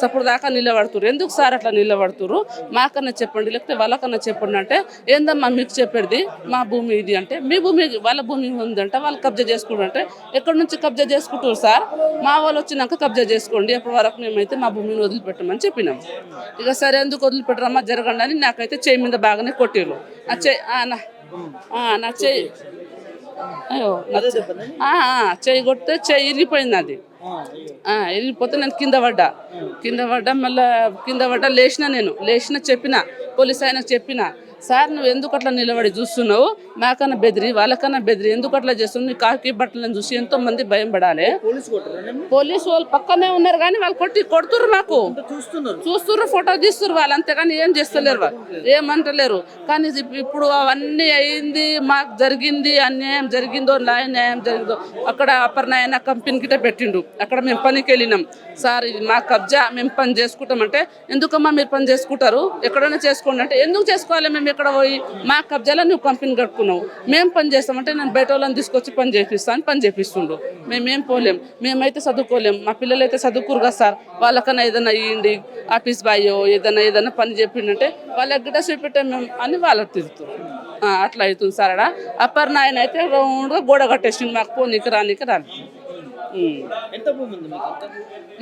సప్పుడు దాకా నిలబడుతురు ఎందుకు సార్ అట్లా నిలబడుతురు మాకన్నా చెప్పండి లేకపోతే వాళ్ళకన్నా చెప్పండి అంటే ఏందమ్మా మీకు చెప్పేది? మా భూమి ఇది అంటే మీ భూమి వాళ్ళ భూమి ఉందంటే వాళ్ళు కబ్జా చేసుకుంటుంటే ఎక్కడి నుంచి కబ్జా చేసుకుంటారు సార్? మా వాళ్ళు వచ్చినాక కబ్జా చేసుకోండి అప్పటి వరకు మేమైతే మా భూమిని వదిలిపెట్టమని చెప్పినాం. ఇక సరే ఎందుకు వదిలిపెట్టరమ్మా? జరగండి అని నాకైతే చేయి మీద బాగానే కొట్టిరు నా చేయి ఆ, నా నా చేయి చెయ్యి- కొడితే చేయి ఇరిగిపోయింది అది. ఆ, వెళ్ళిపోతే నేను కింద పడ్డా. కింద పడ్డా మళ్ళా కింద పడ్డా లేచిన నేను. లేచిన చెప్పిన పోలీస్ ఆయనకు చెప్పిన. సార్ నువ్వు ఎందుకు అట్లా నిలబడి చూస్తున్నావు? నాకన్నా బెదిరి వాళ్ళకన్నా బెదిరి ఎందుకు అట్లా చేస్తున్నావు? నీ కాకి బట్టలను చూసి ఎంతో మంది భయం పడాలి. పోలీసు వాళ్ళు పక్కనే ఉన్నారు కానీ వాళ్ళు కొట్టి కొడుతుర్రు మాకు. చూస్తున్నారు. ఫోటో తీస్తుర్రు వాళ్ళు అంతేగాని ఏం చేస్తలేరు వాళ్ళు. ఏమంటలేరు. కానీ ఇప్పుడు అవన్నీ అయింది మాకు జరిగింది అన్యాయం జరిగిందో లా- న్యాయం జరిగిందో అక్కడ అపర్ణాయన కంపెనీ గిట్ట పెట్టిండు. అక్కడ మేము పనికి వెళ్ళినాం. సార్ ఇది మా కబ్జా మేము పని చేసుకుంటామంటే ఎందుకమ్మా మీరు పని చేసుకుంటారు? ఎక్కడైనా చేసుకోండి అంటే ఎందుకు చేసుకోవాలి? మేము ఎక్కడ పోయి మా కబ్జాలో నువ్వు కంపెనీ కట్టుకున్నావు. మేము పని చేస్తామంటే నేను బయట వాళ్ళని తీసుకొచ్చి పని చేపిస్తాను పని చేపిస్తుండు. మేమేం పోలేం. మేమైతే చదువుకోలేం. మా పిల్లలు అయితే చదువుకురు కదా సార్. వాళ్ళకన్నా ఏదైనా ఇయ్యండి ఆఫీస్ బాయో ఏదైనా ఏదైనా పని చెప్పిండంటే వాళ్ళకి గిట్ట చూపెట్టాం మేము అని వాళ్ళకి తిరుగుతారు అట్లా అవుతుంది సార్ ఆడ. అప్పర్ నాయన అయితే రౌండ్గా గోడ కట్టేసిండు. మాకు పోనీకి రానీకి రాలి ఎంత భూమి ఉంది మీకు?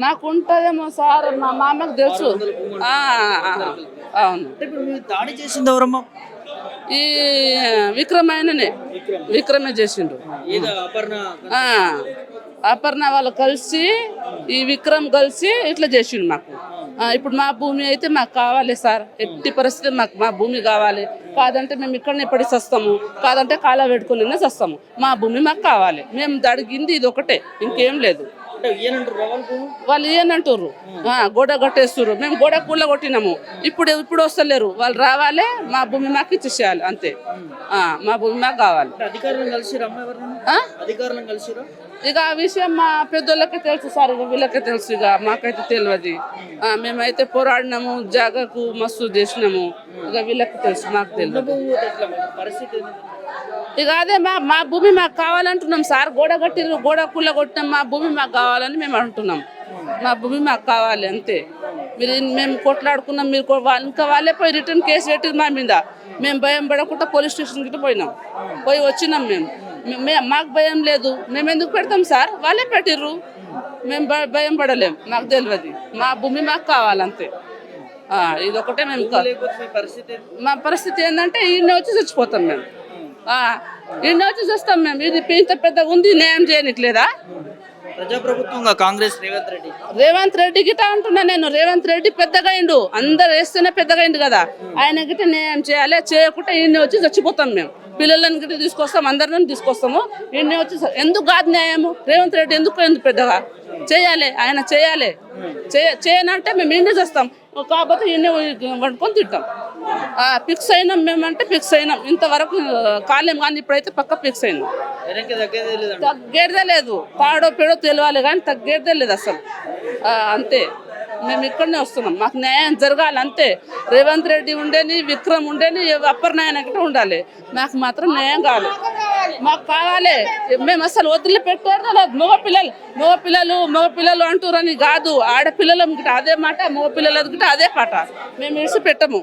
నాకు ఉంటుందేమో సార్ మా మామకు తెలుసు. అవును. ఇప్పుడు దాడి చేసింది ఎవరమ్మా? ఈ విక్రమాయననే విక్రమే. చేసిండు. అపర్ణ వాళ్ళు కలిసి ఈ విక్రమ్ కలిసి ఇట్లా చేసిండు మాకు. ఇప్పుడు మా భూమి అయితే మాకు కావాలి సార్. ఎట్టి పరిస్థితి మాకు మా భూమి కావాలి. కాదంటే మేము ఇక్కడనే పడి వస్తాము కాదంటే కాలా పెట్టుకుని వస్తాము మా భూమి మాకు కావాలి. మేము అడిగింది ఇది ఒకటే. ఇంకేం లేదు. వాళ్ళు ఏనంటారు ఆ, గోడ కట్టేస్తారు మేము గోడ కూల కొట్టినాము. ఇప్పుడు ఇప్పుడు వస్తలేరు. వాళ్ళు రావాలి. మా భూమి మాకు ఇచ్చేసేయాలి. అంతే. మా భూమి మాకు కావాలి. ఇక ఆ విషయం మా పెద్దోళ్ళకే తెలుసు సార్ ఇక వీళ్ళకే తెలుసు ఇక మాకైతే తెలియదు మేమైతే పోరాడినాము జాగకు మస్తు చేసినాము. ఇక వీళ్ళకి తెలుసు మాకు తెలియదు ఇక అదే మా మా భూమి మాకు కావాలంటున్నాం సార్ గోడ కట్టిర్రు గోడ కుల్ల కొట్టినాం మా భూమి మాకు కావాలని మేము అంటున్నాం. మా భూమి మాకు కావాలి అంతే. మీరు మేము కొట్లాడుకున్నాం మీరు ఇంకా వాళ్ళే పోయి రిటర్న్ కేసు పెట్టింది మా మీద. మేము భయం పడకుండా పోలీస్ స్టేషన్ గిట్ట పోయినాం. పోయి వచ్చినాం మేము. మాకు భయం లేదు. మేము ఎందుకు పెడతాం సార్? వాళ్ళే పెట్టిర్రు. మేము భయం పడలేం. మాకు తెలియదు మా భూమి మాకు కావాలంతే. ఆ, ఇదొకటే మేము మీ పరిస్థితి ఏంటంటే ఈయన వచ్చి చచ్చిపోతాం మేము. ఈయన వచ్చి చూస్తాం మేము. ఇది ఇంత పెద్దగా ఉంది న్యాయం చేయనిట్లేదా? ప్రజాప్రభుత్వంగా కాంగ్రెస్ రేవంత్ రెడ్డి. రేవంత్ రెడ్డి గిట అంటున్నా నేను. రేవంత్ రెడ్డి పెద్దగా అయిండు. అందరు వేస్తేనే పెద్దగా అయిండు కదా. ఆయన గిట న్యాయం చేయాలి చేయకుంటే ఈయన వచ్చి చచ్చిపోతాం మేము. పిల్లలను గిట్ట తీసుకొస్తాం అందరిని తీసుకొస్తాము. ఈయన వచ్చి ఎందుకు కాదు న్యాయము? రేవంత్ రెడ్డి ఎందుకు ఎందుకు పెద్దగా? చేయాలి ఆయన చేయాలి. చేయ చేయనంటే మేము ఇండి చేస్తాం. కాకపోతే ఈయన వండుకొని తింటాం. ఫిక్స్ అయినాం మేమంటే ఫిక్స్ అయినాం. ఇంతవరకు కాలేం కానీ ఇప్పుడైతే పక్క ఫిక్స్ అయినాం. తగ్గేదే లేదు. తాడో పేడో తెలియాలి కానీ తగ్గేదే లేదు అసలు. అంతే. మేము ఇక్కడనే వస్తున్నాం. మాకు న్యాయం జరగాలి అంతే. రేవంత్ రెడ్డి ఉండేని విక్రమ్ ఉండేని అప్పర్ నాయన ఉండాలి? మాకు మాత్రం న్యాయం కావాలి. మాకు కావాలి. మేము అసలు వదిలిపెట్టారు లేదు. మగ పిల్లలు మగ పిల్లలు మగ పిల్లలు అంటారని కాదు. ఆడపిల్లలు గిట్ట అదే మాట మగ పిల్లలది అదే పాట. మేము ఇడిచి పెట్టము